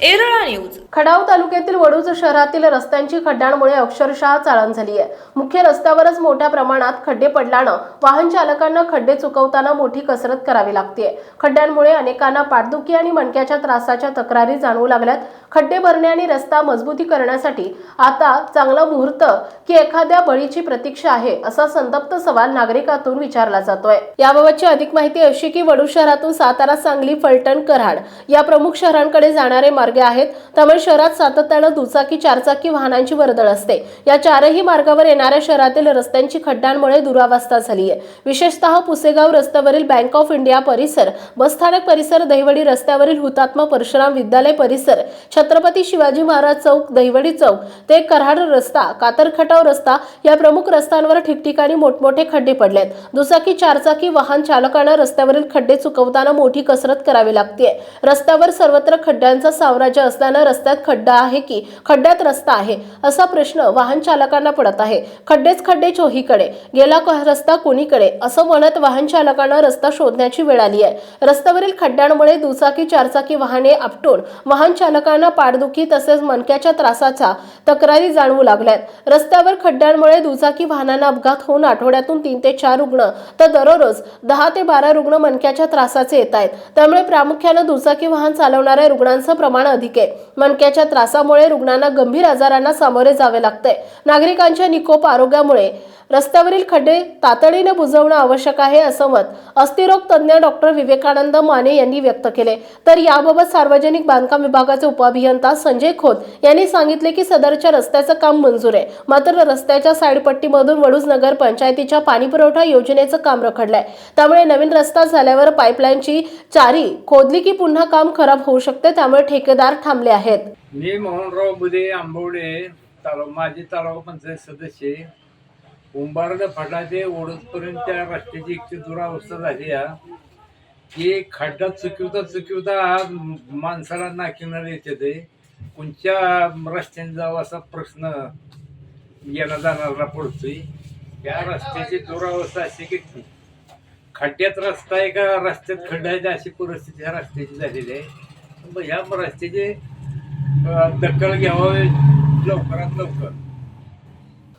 Erala news. Khatav तालुक्यातील वडूज शहरातील रस्त्यांची खड्ड्यांमुळे अक्षरशः चाळण झाली आहे. मुख्य रस्त्यावरच मोठ्या प्रमाणात खड्डे पडल्यानं वाहन चालकांना खड्डे चुकवताना मोठी कसरत करावी लागते. खड्ड्यांमुळे अनेकांना पाठदुखी आणि मणक्याच्या त्रासाच्या तक्रारी जाणवू लागल्यात. खड्डे भरणे आणि रस्ता मजबूती करण्यासाठी आता चांगला मुहूर्त की एखाद्या बळीची प्रतीक्षा आहे असा संतप्त सवाल नागरिकातून विचारला जातोय. याबाबतची अधिक माहिती अशी की वडू शहरातून सातारा सांगली फलटण कराड या प्रमुख शहरांकडे जाणारे मार्ग आहेत. त्यामुळे शहरात सातत्यानं दुचाकी चारचाकी वाहनांची वर्दळ असते. या चारही मार्गावर येणाऱ्या शहरातील रस्त्यांची खड्ड्यांमुळे दुरावस्था झाली आहे विशेषतः पुसेगाव रस्त्यावरील बँक ऑफ इंडिया परिसर बसस्थानक परिसर दहिवडी रस्त्यावरील हुतात्मा परशुराम विद्यालय परिसर छत्रपती शिवाजी महाराज चौक दहिवडी चौक ते कराड रस्ता कातरखटाव रस्ता या प्रमुख रस्त्यांवर ठिकठिकाणी मोठमोठे खड्डे पडलेत. दुचाकी चारचाकी वाहन चालकांना रस्त्यावरील खड्डे चुकवताना मोठी कसरत करावी लागते रस्त्यावर सर्वत्र खड्ड्यांचं साम्राज्य असल्यानं रस्त्यात खड्डा आहे की? खड्ड्यात रस्ता आहे? असा प्रश्न वाहन चालकांना पडत आहे. खड्डेच खड्डे चोहीकडे. गेला रस्ता कोणीकडे? असं म्हणत वाहन चालकांना रस्ता शोधण्याची वेळ आली आहे. रस्त्यावरील खड्ड्यांमुळे दुचाकी चारचाकी वाहने आपटून वाहन चालकांना पाठदुखी तसेच मनक्याच्या त्रासाचा तक्रारी जाणवू लागल्यात. रस्त्यावर खड्ड्यांमुळे दुचाकी वाहनांना अपघात होऊन आठवड्यातून तीन ते चार रुग्ण तर दररोज दहा ते बारा रुग्ण मनक्याच्या त्रासाचे येत आहेत. त्यामुळे प्रामुख्यानं दुचाकी वाहन चालवणाऱ्या रुग्णांचं प्रमाण अधिक आहे. मणक्याच्या त्रासामुळे रुग्णांना गंभीर आजारांना सामोरे जावे लागतंय नागरिकांच्या निकोप आरोग्यामुळे रस्त्यावरील खड्डे तातडीने बुजवणं आवश्यक आहे असं मत अस्थिरोग तज्ज्ञ डॉक्टर विवेकानंद माने यांनी व्यक्त केले. तर याबाबत सार्वजनिक बांधकाम विभागाचे उपअभियंता संजय खोत यांनी सांगितले की सदरच्या रस्त्याचं काम मंजूर आहे. मात्र रस्त्याच्या साईडपट्टीमधून वडूज नगर पंचायतीच्या पाणीपुरवठा योजनेचं काम रखडलंय. त्यामुळे नवीन रस्ता झाल्यावर पाईपलाईनची चारी खोदली की पुन्हा काम खराब होऊ शकते त्यामुळे ठेकेदार थांबले आहेत. मी मोहनराव बुधे आंबवडे तालुका माजी तालुका पंचायत सदस्य. कुंभारडफाडा ते ओढतपर्यंत त्या रस्त्याची इतकी दुरावस्था झाली आहे की खड्डा चुकवता चुकवता आज माणसाला नाकिनार येते ते. कोणत्या रस्त्याने जावं असा प्रश्न येणं जाणारा पडतोय. या रस्त्याची दुरावस्था अशी की खड्ड्यात रस्ता आहे का रस्त्यात खड्डा आहे अशी परिस्थिती ह्या रस्त्याची झालेली आहे. मग ह्या रस्त्याची दखल घ्यावं लवकरात लवकर.